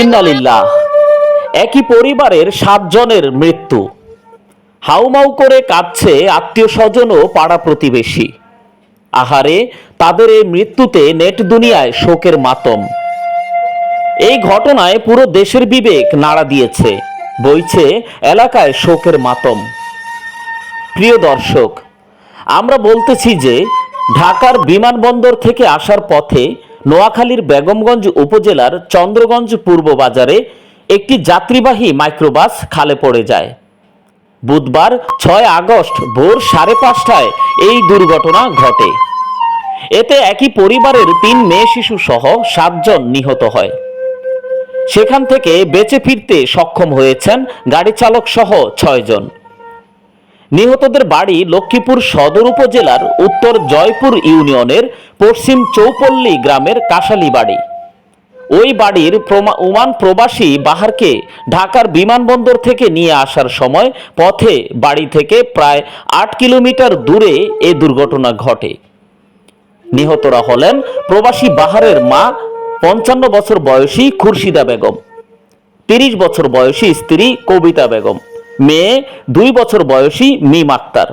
ইন্নালিল্লাহ। একই পরিবারের সাতজনের মৃত্যু। হাউমাউ করে কাঁদছে আত্মীয় স্বজন ও পাড়া প্রতিবেশী। আহারে, তাদের এই মৃত্যুতে নেট দুনিয়ায় শোকের মাতম। এই ঘটনায় পুরো দেশের বিবেক নাড়া দিয়েছে, বইছে এলাকায় শোকের মাতম। প্রিয় দর্শক, আমরা বলতেছি যে, ঢাকার বিমানবন্দর থেকে আসার পথে নোয়াখালীর বেগমগঞ্জ উপজেলার চন্দ্রগঞ্জ পূর্ব বাজারে একটি যাত্রীবাহী মাইক্রোবাস খালে পড়ে যায়। বুধবার ছয় আগস্ট ভোর সাড়ে পাঁচটায় এই দুর্ঘটনা ঘটে। এতে একই পরিবারের তিন মেয়ে শিশু সহ সাতজন নিহত হয়। সেখান থেকে বেঁচে ফিরতে সক্ষম হয়েছেন গাড়ি চালক সহ ছয়জন। নিহতদের বাড়ি লক্ষ্মীপুর সদর উপজেলার উত্তর জয়পুর ইউনিয়নের পশ্চিম চৌপল্লী গ্রামের কাশালি বাড়ি। ওই বাড়ির ওমান প্রবাসী বাহারকে ঢাকার বিমানবন্দর থেকে নিয়ে আসার সময় পথে বাড়ি থেকে প্রায় আট কিলোমিটার দূরে এ দুর্ঘটনা ঘটে। নিহতরা হলেন প্রবাসী বাহারের মা, পঞ্চান্ন বছর বয়সী খুরশিদা বেগম, তিরিশ বছর বয়সী স্ত্রী কবিতা বেগম। মেয়ে দুই বছর বয়সী মিম আক্তার।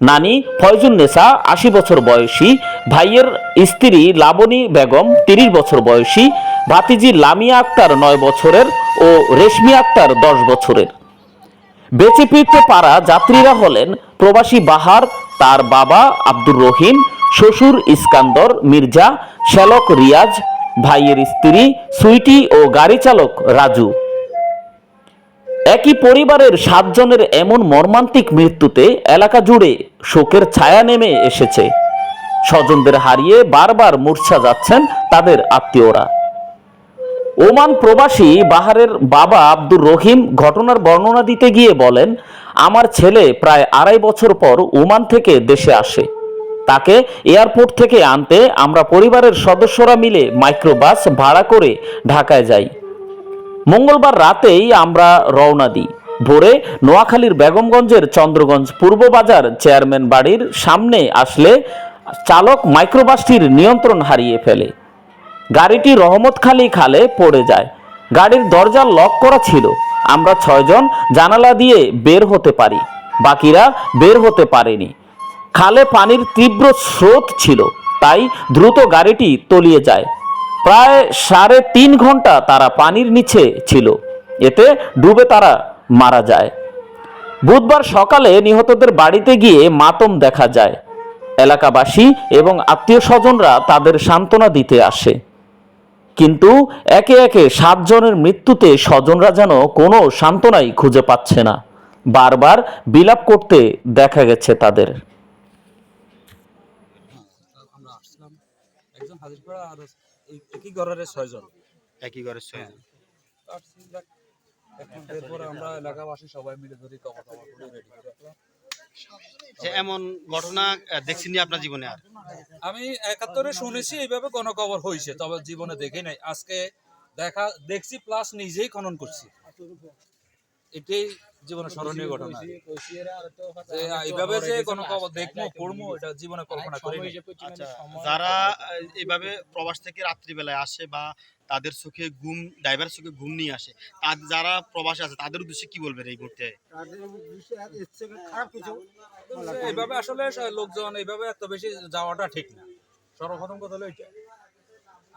নানি ফয়জুন নেসা আশি বছর বয়সী, ভাইয়ের স্ত্রী লাবণী বেগম তিরিশ বছর বয়সী, ভাতিজি লামিয়া আক্তার নয় বছরের ও রেশমি আক্তার দশ বছরের। বেঁচে ফিরতে পারা যাত্রীরা হলেন প্রবাসী বাহার, তার বাবা আব্দুর রহিম, শ্বশুর ইস্কান্দর, মির্জা, শ্যালক রিয়াজ, ভাইয়ের স্ত্রী সুইটি ও গাড়ি চালক রাজু। একই পরিবারের সাতজনের এমন মর্মান্তিক মৃত্যুতে এলাকা জুড়ে শোকের ছায়া নেমে এসেছে। স্বজনদের হারিয়ে বারবার মূর্ছা যাচ্ছেন তাদের আত্মীয়রা। ওমান প্রবাসী বাহারের বাবা আব্দুর রহিম ঘটনার বর্ণনা দিতে গিয়ে বলেন, আমার ছেলে প্রায় আড়াই বছর পর ওমান থেকে দেশে আসে। তাকে এয়ারপোর্ট থেকে আনতে আমরা পরিবারের সদস্যরা মিলে মাইক্রোবাস ভাড়া করে ঢাকায় যাই। মঙ্গলবার রাতেই আমরা রওনা দিই। ভোরে নোয়াখালীর বেগমগঞ্জের চন্দ্রগঞ্জ পূর্ব বাজার চেয়ারম্যান বাড়ির সামনে আসলে চালক মাইক্রোবাসটির নিয়ন্ত্রণ হারিয়ে ফেলে। গাড়িটি রহমতখালী খালে পড়ে যায়। গাড়ির দরজা লক করা ছিল। আমরা ছয়জন জানালা দিয়ে বের হতে পারি। বাকিরা বের হতে পারেনি। খালে পানির তীব্র স্রোত ছিল। তাই দ্রুত গাড়িটি তলিয়ে যায়। প্রায় সাড়ে তিন ঘণ্টা তারা পানির নিচে ছিল। এতে ডুবে তারা মারা যায়। বুধবার সকালে নিহতদের বাড়িতে গিয়ে মাতম দেখা যায়। এলাকাবাসী এবং আত্মীয় স্বজনরা তাদের সান্ত্বনা দিতে আসে। কিন্তু একে একে সাতজনের মৃত্যুতে স্বজনরা যেন কোনো সান্ত্বনাই খুঁজে পাচ্ছে না। বারবার বিলাপ করতে দেখা গেছে তাদের। আমরা আসলাম। একজন হাজির করা আর একই ঘরের ছয়জন। একই ঘরের ছয়জন। আসছি, এখন এরপরে আমরা এলাকাবাসী সবাই মিলে ধরি কবর টবর করে রেডি করে রাখলাম। যে এমন ঘটনা দেখছিনি আপনার জীবনে আর? আমি একাত্তরে শুনেছি এইভাবে কোনো কবর হয়েছে তবে জীবনে দেখি নাই। আজকে দেখা দেখছি প্লাস নিজেই খনন করছি। এটাই জীবনে স্মরণীয় ঘটনা। এইভাবে যে কোনো দেখব পড়ব এটা জীবনে কল্পনা করিনি। আচ্ছা যারা এইভাবে প্রবাস থেকে রাত্রিবেলায় আসে বা তাদের চোখে ঘুম ড্রাইভার চোখে ঘুম নিয়ে আসে তার যারা প্রবাসে আছে তাদের উদ্দেশ্যে কি বলবেন এই মুহূর্তে? এইভাবে আসলে লোকজন এইভাবে এত বেশি যাওয়াটা ঠিক না। সর্বপ্রথম কথা হলো এটা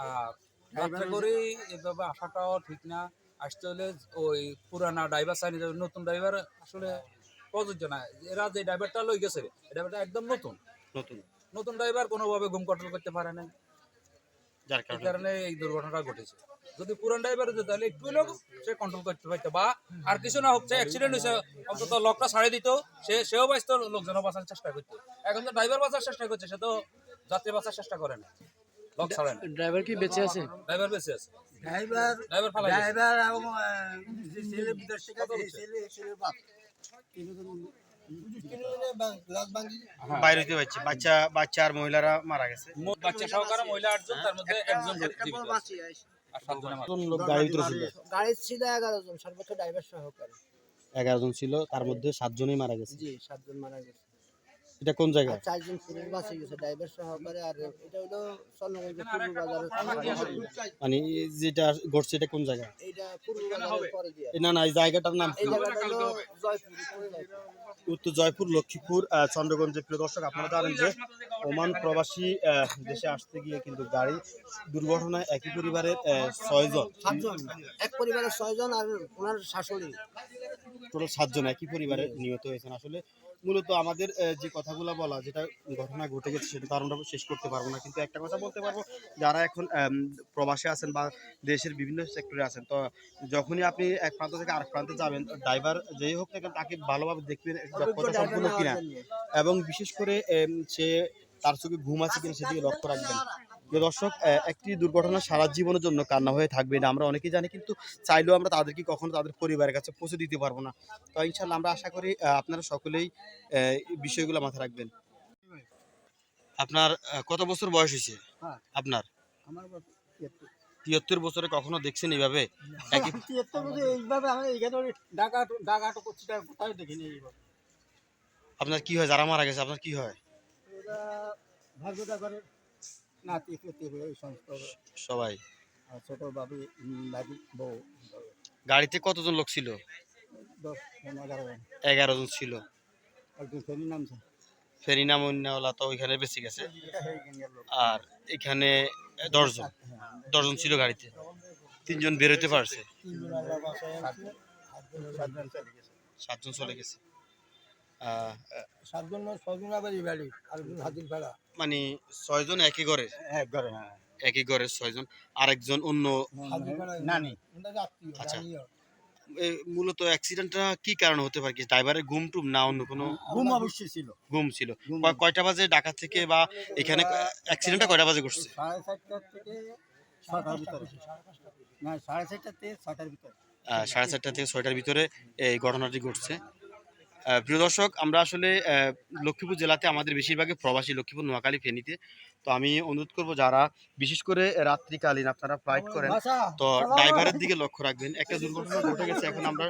আর যাত্রা করে এইভাবে আসাটাও ঠিক না। আসতে হলে ওই পুরানা ড্রাইভার চাইনি নতুন ড্রাইভার আসলে প্রযোজ্য না। এরা যে ড্রাইভারটা লই গেছে ড্রাইভারটা একদম নতুন। নতুন। নতুন ড্রাইভার কোনোভাবে ঘুম কন্ট্রোল করতে পারে না যার কারণে কারণে এই দুর্ঘটনাটা ঘটেছে। যদি পুরান ড্রাইভার হতো তাহলে একটু লোক সে কন্ট্রোল করতে পারতো বা আর কিছু না হচ্ছে অ্যাক্সিডেন্ট হয়েছে অন্তত লকটা ছাড়ে দিত সে সেও বাঁচতো লোকজনও বাঁচার চেষ্টা করতো। এখন তো ড্রাইভার বাঁচার চেষ্টা করছে সে তো যাত্রী বাঁচার চেষ্টা করে না। লক ছাড়ে না। ড্রাইভার কি বেঁচে আছে? ড্রাইভার বেঁচে আছে। ড্রাইভার ড্রাইভার ফালাই গেছে। ড্রাইভার এবং যে ছেলে বিদেশ থেকে আসে, এই ছেলে বাপ তিনজন তিনজনে বাং- লাশ ভাঙি বাইরে হইতে পারছে বাচ্চা বাচ্চা আর মহিলারা মারা গেছে। বাচ্চা সহকারে মহিলা আটজন তার মধ্যে একজন এগারো জন সর্বোচ্চ ড্রাইভার সহকারে। এগারো জন ছিল তার মধ্যে সাতজনই মারা গেছে। জি সাতজন মারা গেছে। এটা কোন জায়গা? চারজন পুলিশ গেছে ড্রাইভার সহকারে আর এটা হলো স্বর্ণগঞ্জ পূর্ব বাজারের মানে যেটা ঘটছে এটা কোন জায়গা? এইটা পূর্ব বাজারের পরে দিয়ে না না এই জায়গাটার নাম কি। উত্তর জয়পুর লক্ষ্মীপুর চন্দ্রগঞ্জের প্রিয় দর্শক আপনারা জানেন যে ওমান প্রবাসী দেশে আসতে গিয়ে কিন্তু গাড়ি দুর্ঘটনায় একই পরিবারের ছয়জন। সাতজন এক পরিবারের ছয়জন আর ওনার শাশুড়ি। টোটাল সাতজন একই পরিবারে নিহত হয়েছেন। আসলে মূলত আমাদের যে কথাগুলো বলা যেটা ঘটনা ঘটে গেছে সেটা তো আমরা শেষ করতে পারব না। কিন্তু একটা কথা বলতে পারব যারা এখন প্রবাসে আছেন বা দেশের বিভিন্ন সেক্টরে আছেন তো যখনই আপনি এক প্রান্ত থেকে আরেক প্রান্তে যাবেন ড্রাইভার যেই হোক না কেন তাকে ভালোভাবে দেখবেন দক্ষতা সম্পূর্ণ কিনা। এবং বিশেষ করে সে তার চোখে ঘুম আছে কিনা সেদিকে লক্ষ্য রাখবেন। প্রিয় দর্শক একটি দুর্ঘটনা সারা জীবনের জন্য কান্না হয়ে থাকবে না আমরা অনেকেই জানি কিন্তু চাইলেও আমরা তাদেরকে কখনো তাদের পরিবারের কাছে পৌঁছে দিতে পারব না। তো ইনশাল্লাহ আমরা আশা করি আপনারা সকলেই বিষয়গুলো মাথায় রাখবেন। আপনার কত বছর বয়স হয়েছে? হ্যাঁ। আপনার? তিয়াত্তর। বছরে কখনো দেখছেন এইভাবে? আপনার কি হয়? যারা মারা গেছে আপনার কি হয়? ভাগ্যটা করে নাতি পুতি এই সমস্ত সবাই। আর ছোট বাবি বাবি বউ। গাড়িতে কতজন লোক ছিল? দশ এগারো জন। এগারো জন ছিল। একজন ফেরি নামছে। ফেরি নাম অন্যওয়ালা তো ওইখানে বেঁচে গেছে। আর এখানে দশজন দশজন ছিল গাড়িতে। তিনজন বেরোতে পারছে। সাতজন চলে গেছে। সাতজন চলে গেছে সাতজন ছজন আবার এই বাড়ি আর হাতির ভাড়া মানে ছয়জন একই ঘরে? এক ঘরে হ্যাঁ। একই ঘরে ছয়জন আরেকজন অন্য নানি। আচ্ছা। মূলত অ্যাক্সিডেন্টটা কি কারণে হতে পারে? কি ড্রাইভারের ঘুম টুম না অন্য কোনো? ঘুম অবশ্যই ছিল। ঘুম ছিল। কয়টা বাজে ঢাকা থেকে বা এখানে অ্যাক্সিডেন্টটা কয়টা বাজে ঘটছে? সাড়ে চারটার থেকে ছটার ভিতরে। না সাড়ে চারটার থেকে ছটার ভিতরে। সাড়ে চারটা থেকে ছয়টার ভিতরে এই ঘটনাটি ঘটছে। প্রিয় দর্শক আমরা আসলে লক্ষ্মীপুর জেলাতে আমাদের বেশিরভাগই প্রবাসী লক্ষ্মীপুর নোয়াখালী ফেনীতে তো আমি অনুরোধ করব যারা বিশেষ করে রাত্রিকালীন আপনারা ফ্লাইট করেন তো ড্রাইভারের দিকে লক্ষ্য রাখবেন একটা দুর্ঘটনা ঘটে গেছে এখন আমরা